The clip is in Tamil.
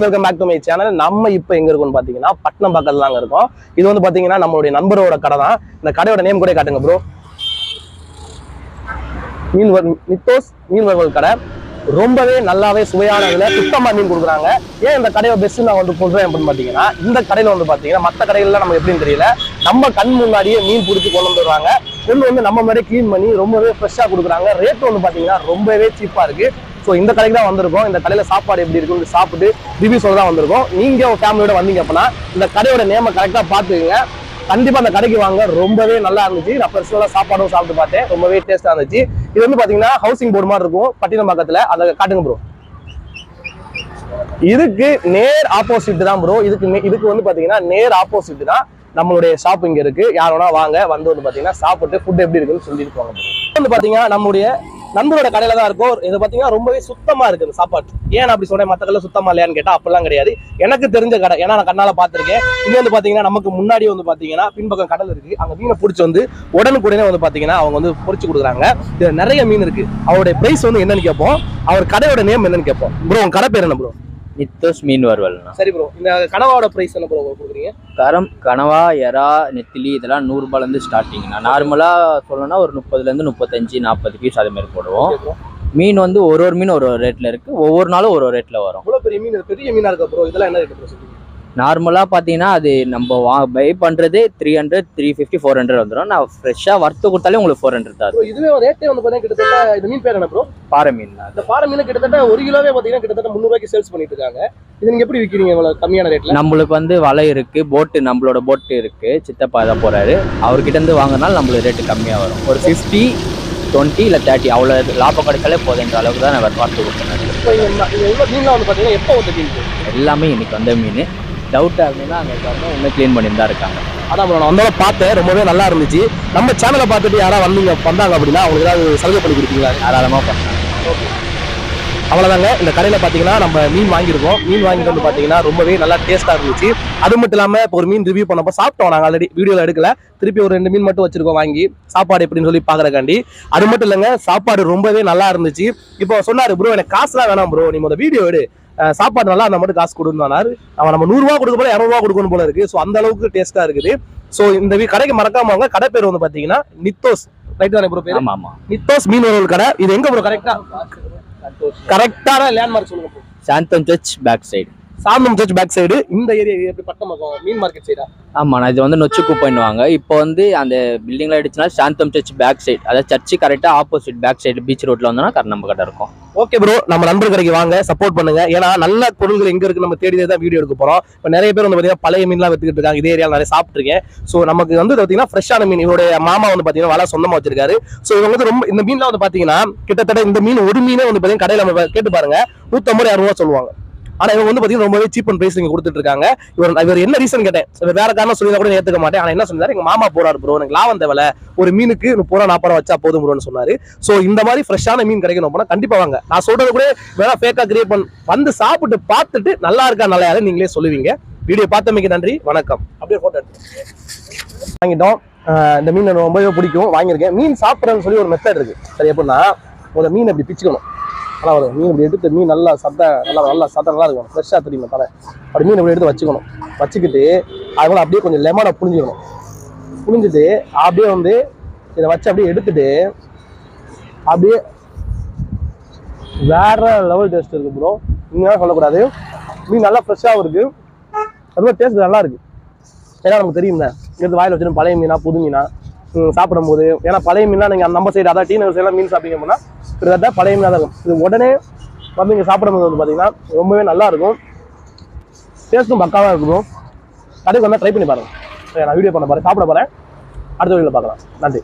Welcome back to my channel நம்ம இப்போ எங்க இருக்கோம்னு பாத்தீங்கன்னா பட்னம் பக்கத்துல தாங்க இருக்கோம். இது வந்து பாத்தீங்கன்னா நம்மளுடைய நண்பரோட கடை தான் இந்த கடையோட நேம் கூட காட்டுங்க ப்ரோ மீன் வறு- நித்தோஸ் மீன் வறுவல் கடை. ரொம்பவே நல்லாவே சுவையான இதுல சுத்தமா மீன் கொடுக்குறாங்க. ஏன் இந்த கடையை பெஸ்ட் நான் வந்து சொல்றேன் அப்படின்னு பாத்தீங்கன்னா இந்த கடையில வந்து பாத்தீங்கன்னா மத்த கடைகள்ல நம்ம எப்படின்னு தெரியல. நம்ம கண் முன்னாடியே மீன் பிடிச்சி கொண்டு வந்துடுறாங்க கொண்டு வந்து நம்ம மாதிரி க்ளீன் பண்ணி ரொம்பவே ஃப்ரெஷ்ஷா கொடுக்குறாங்க. ரேட் வந்து பாத்தீங்கன்னா ரொம்பவே சீப்பா இருக்கு. ஸோ இந்த கடைக்கு தான் வந்திருக்கோம். இந்த கடையில் சாப்பாடு எப்படி இருக்குன்னு சாப்பிட்டு ரிவ்யூ சொல்ல தான் வந்திருக்கோம். நீங்கள் உங்கள் ஃபேமிலியோட வந்தீங்க அப்படின்னா இந்த கடையோட நேமை கரெக்டாக பார்த்துக்குங்க. கண்டிப்பாக அந்த கடைக்கு வாங்க. ரொம்பவே நல்லா இருந்துச்சு. நான் பர்சனலா சாப்பாடும் சாப்பிட்டு பார்த்தேன். ரொம்பவே டேஸ்ட்டாக இருந்துச்சு. இது வந்து பார்த்தீங்கன்னா ஹவுசிங் போர்டு மாதிரி இருக்கும். பட்டினம் பக்கத்தில். அதை காட்டுங்க ப்ரோ இதுக்கு நேர் ஆப்போசிட் தான் ப்ரோ இதுக்கு இதுக்கு வந்து பார்த்தீங்கன்னா நேர் ஆப்போசிட் தான் நம்மளுடைய ஷாப் இங்கே இருக்குது யார் வேணா வாங்க. வந்து வந்து பார்த்தீங்கன்னா சாப்பிட்டு ஃபுட் எப்படி இருக்குன்னு சொல்லிட்டு போங்க வந்து பார்த்தீங்கன்னா நம்முடைய நண்பரோட கடையில தான் இருக்கும். இது பார்த்தீங்கன்னா ரொம்பவே சுத்தமா இருக்கு இந்த சாப்பாடு. ஏன் அப்படி சொல்றேன்? மத்த கடையில சுத்தமா இல்லையான்னு கேட்டா அப்படிலாம் கிடையாது. எனக்கு தெரிஞ்ச கடை ஏன்னா நான் கண்ணால பாத்திருக்கேன் இது வந்து பாத்தீங்கன்னா நமக்கு முன்னாடி வந்து பாத்தீங்கன்னா பின்பக்கம் கடல் இருக்கு. அங்க மீனை பிடிச்சி வந்து உடனுக்குடனே வந்து பாத்தீங்கன்னா அவங்க வந்து பொறிச்சு கொடுக்குறாங்க. இதுல நிறைய மீன் இருக்கு. அவருடைய பிரைஸ் வந்து என்னன்னு கேட்போம். அவர் கடையோட நேம் என்னன்னு கேட்போம். ப்ரோ உங்க கடை பேர் என்ன ப்ரோ நித்தோஸ் மீன் வறுவல்ண்ணா சரி ப்ரோ இந்த கனவாவோட பிரைஸ் என்ன ப்ரோ கொடுக்குறீங்க? கரம் கனவா எறா நெத்திலி இதெல்லாம் நூறுரூபாலேருந்து ஸ்டார்டிங்ண்ணா நார்மலாக சொல்லணும்னா ஒரு முப்பதுலேருந்து முப்பத்தஞ்சு நாற்பது பீஸ் அது மாதிரி போடுவோம். மீன் வந்து ஒரு ஒரு மீன் ஒரு ஒரு ரேட்டில் இருக்குது ஒவ்வொரு நாளும் ஒரு ஒரு ரேட்டில் வரும். இவ்வளவு பெரிய மீன் பெரிய மீனா இருக்கு ப்ரோ இதெல்லாம் என்ன ரேட் ப்ரோ நார்மலாக பார்த்தீங்கன்னா அது நம்ம வா பை பண்ணுறது three hundred three fifty four hundred வந்துடும் நான் ஃப்ரெஷ்ஷாக வறுத்து கொடுத்தாலே உங்களுக்கு ஃபோர் ஹண்ட்ரட் தான் இதுவே ரேட்டே வந்து பாத்தீங்கன்னா கிட்டத்தட்ட இந்த மீன் பேர் என்ன ப்ரோ பாறை மீன் இந்த பாறை மீன் கிட்டத்தட்ட ஒரு கிலோவே பாத்தீங்கன்னா கிட்டத்தட்ட முந்நூறுவாய்க்கு சேல்ஸ் பண்ணிட்டு இருக்காங்க. இது நீங்க எப்படி விற்கிறீங்க இவ்வளவு கம்மியான ரேட்ல நம்மளுக்கு வந்து வலை இருக்குது போட்டு நம்மளோட போட்டு இருக்குது சித்தப்பா தான் போகிறாரு அவர்கிட்ட இருந்து வாங்கினாலும் நம்மளுக்கு ரேட்டு கம்மியாக வரும். ஒரு ஃபிஃப்டி டுவெண்ட்டி இல்லை தேர்ட்டி அவ்வளோ லாபம் கிடைச்சாலே போதுன்ற அளவுக்கு தான் நான் வறுத்து கொடுத்தேன். இப்போ மீன்லாம் வந்து பாத்தீங்கன்னா எப்போ வந்து மீன் எல்லாமே இன்னைக்கு வந்த மீன். டவுட்டாக இருந்ததுன்னா அங்கே பாருங்க இன்னும் க்ளீன் பண்ணி தான் இருக்காங்க. அதான் bro, நான் வந்தாலும் பார்த்தேன் ரொம்பவே நல்லா இருந்துச்சு. நம்ம சேனலை பார்த்துட்டு யாராவது வந்தீங்க வந்தாங்க அப்படின்னா அவங்களுக்கு ஏதாவது சலுகை பண்ணி கொடுப்பீங்களா? தாராளமாக பண்ணாங்க அவ்வளவுதாங்க. இந்த கடையில பாத்தீங்கன்னா நம்ம மீன் வாங்கியிருக்கோம். மீன் வாங்கிட்டு வந்து பாத்தீங்கன்னா ரொம்பவே நல்லா டேஸ்டா இருந்துச்சு. அது மட்டும் இல்லாம இப்போ ஒரு மீன் ரிவ்யூ பண்ணப்போ சாப்பிட்டோம். நாங்க ஆல்ரெடி வீடியோல எடுக்கல. திருப்பி ஒரு ரெண்டு மீன் மட்டும் வச்சிருக்கோம் வாங்கி. சாப்பாடு எப்படின்னு சொல்லி பாக்குறக்காண்டி அது மட்டும் இல்லைங்க சாப்பாடு ரொம்பவே நல்லா இருந்துச்சு. இப்போ சொன்னாரு ப்ரோ எனக்கு காசுலாம் வேணாம் ப்ரோ. நீ முதல்ல வீடியோ எடு. சாப்பாடு நல்லா அந்த மட்டும் காசு கொடுன்னாரு அவன் நம்ம நூறுரூவா கொடுக்க போல இரநூறுவா கொடுக்கணும் போல இருக்கு. ஸோ அந்த அளவுக்கு டேஸ்டா இருக்குது. ஸோ இந்த கடைக்கு மறக்காம வாங்க. கடை பேர் வந்து பாத்தீங்கன்னா நித்தோஸ். ரைட் தானே ப்ரோ? பேர் நித்தோஸ் மீன் கடை. இது எங்க ப்ரோ கரெக்டா கரெக்டான லேண்ட்மார்க் சொல்லுங்க Santhome church back side Santhome church back side. இந்த ஏரியா எப்படி பட்டம் பக்கம் மீன் மார்க்கெட் சைடா நான் இது வந்து நொச்சு குப்பைன்னுவாங்க இப்போ வந்து அந்த பில்டிங்கில் ஆயிடுச்சுன்னா சாந்தம் சர்ச் பேக் சைடு அதாவது சர்ச்சு கரெக்டாக ஆப்போசிட் பேக் சைடு பீச் ரோட்டில் வந்தோம்னா நம்ம கடை இருக்கும். ஓகே ப்ரோ நம்ம நண்பர் கடைக்கு வாங்க சப்போர்ட் பண்ணுங்க. ஏன்னா நல்ல பொருள்கள் எங்க இருக்கு நம்ம தேடி தான் வீடியோ எடுக்க போறோம். இப்போ நிறைய பேர் வந்து பாத்தீங்கன்னா பழைய மீன்லாம் வித்துக்கிட்டு இருக்காங்க. இதே ஏரியாவில் நிறைய சாப்பிட்டுருக்கேன். ஸோ நமக்கு வந்து பாத்தீங்கன்னா ஃப்ரெஷ்ஷான மீன். இவருடைய மாமா வந்து பாத்தீங்கன்னா வலை சொந்தமா வச்சிருக்காரு. ஸோ இவங்க வந்து ரொம்ப இந்த மீன்லாம் வந்து பாத்தீங்கன்னா கிட்டத்தட்ட இந்த மீன் ஒரு மீனே வந்து பாத்தீங்கன்னா கடையில நம்ம கேட்டு பாருங்க. நூத்தம்பது இரநூறுவா சொல்லுவாங்க. ஆனா இவங்க வந்து பாத்தீங்கன்னா ரொம்பவே சீப் அண்ட் பிரைஸ் இங்க கொடுத்துட்டு இருக்காங்க இவர் இவர் என்ன ரீசன் கேட்டேன்? இவர் வேற காரணம் சொல்லி கூட ஏத்துக்க மாட்டேன். ஆனா என்ன சொன்னாரு? எங்க மாமா போறாரு ப்ரோ எனக்கு லாபம் தேவை ஒரு மீனுக்கு முப்பது ரூபா நாற்பது ரூபா வச்சா போதும் ப்ரோன்னு சொன்னாரு. சோ இந்த மாதிரி ஃப்ரெஷ்ஷான மீன் கிடைக்கணும் அப்படின்னா கண்டிப்பா வாங்க. நான் சொல்றது கூட வேணா ஃபேக்கா கிரியேட் பண்ண வந்து சாப்பிட்டு பார்த்துட்டு நல்லா இருக்கா நல்லா யாரு நீங்களே சொல்லுவீங்க. வீடியோ பார்த்தமைக்கு நன்றி. வணக்கம். அப்படியே போட்டோ எடுத்து வாங்கிட்டோம். இந்த மீன் எனக்கு ரொம்பவே பிடிக்கும். வாங்கியிருக்கேன். மீன் சாப்பிட்றேன்னு சொல்லி ஒரு மெத்தட் இருக்கு. சரி எப்படின்னா ஒரு மீன் அப்படி பிச்சுக்கணும். நல்லா வரும் மீன் இப்படி எடுத்து மீன் நல்லா சத்த நல்லா நல்லா சத்த நல்லா இருக்கும். ஃப்ரெஷ்ஷாக தெரியுமா தலை? அப்படி மீன் இப்படி எடுத்து வச்சுக்கணும். வச்சுக்கிட்டு அதனால அப்படியே கொஞ்சம் லெமனை புழிஞ்சிக்கணும். புழிஞ்சிட்டு அப்படியே வந்து இதை வச்சு அப்படியே எடுத்துட்டு அப்படியே வேற லெவல் டேஸ்ட் இருக்கு ப்ரோ நீங்க சொல்லக்கூடாது. மீன் நல்லா ஃப்ரெஷ்ஷாகவும் இருக்குது அதுமாதிரி டேஸ்ட் நல்லா இருக்குது ஏன்னா நமக்கு தெரியும்ல எடுத்து வாயில் வச்சுட்டு பழைய மீனா புது மீனா சாப்பிடும்போது ஏன்னா பழைய மீன்லாம் நீங்கள் நம்ம சைடு அதாவது டீ நகர் சைடில் மீன் சாப்பிட்டீங்க அப்படின்னா கிட்டத்தட்ட பழைய மீனாக தான் இருக்கும். இது உடனே வந்து இங்கே சாப்பிடும்போது வந்து பார்த்தீங்கன்னா ரொம்பவே நல்லா இருக்கும். டேஸ்ட்டும் பக்காவாக இருக்கும் கடைக்கு வந்தால் ட்ரை பண்ணி பாருங்கள் நான் வீடியோ பண்ண பாருங்கள் சாப்பிட போகிறேன் அடுத்த வீடியோவில் பார்க்கலாம். நன்றி.